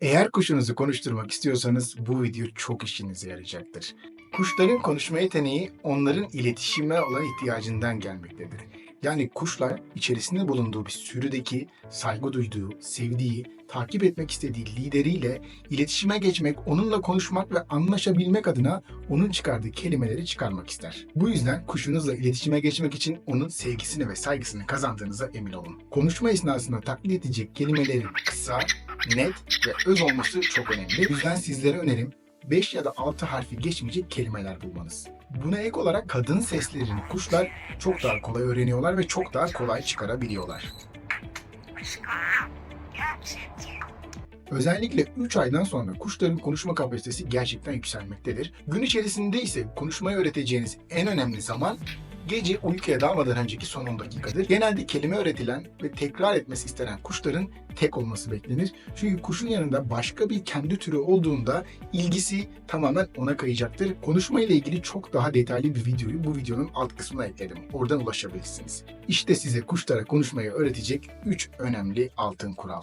Eğer kuşunuzu konuşturmak istiyorsanız bu video çok işinize yarayacaktır. Kuşların konuşma yeteneği onların iletişime olan ihtiyacından gelmektedir. Yani kuşlar içerisinde bulunduğu bir sürüdeki saygı duyduğu, sevdiği, takip etmek istediği lideriyle iletişime geçmek, onunla konuşmak ve anlaşabilmek adına onun çıkardığı kelimeleri çıkarmak ister. Bu yüzden kuşunuzla iletişime geçmek için onun sevgisini ve saygısını kazandığınıza emin olun. Konuşma esnasında taklit edecek kelimelerin kısa, net ve öz olması çok önemli. Bu yüzden sizlere önerim 5 ya da 6 harfi geçmeyecek kelimeler bulmanız. Buna ek olarak kadın seslerini kuşlar çok daha kolay öğreniyorlar ve çok daha kolay çıkarabiliyorlar. Özellikle 3 aydan sonra kuşların konuşma kapasitesi gerçekten yükselmektedir. Gün içerisinde ise konuşmayı öğreteceğiniz en önemli zaman gece uykuya dalmadan önceki son 10 dakikadır. Genelde kelime öğretilen ve tekrar etmesi istenen kuşların tek olması beklenir. Çünkü kuşun yanında başka bir kendi türü olduğunda ilgisi tamamen ona kayacaktır. Konuşma ile ilgili çok daha detaylı bir videoyu bu videonun alt kısmına ekledim. Oradan ulaşabilirsiniz. İşte size kuşlara konuşmayı öğretecek 3 önemli altın kural.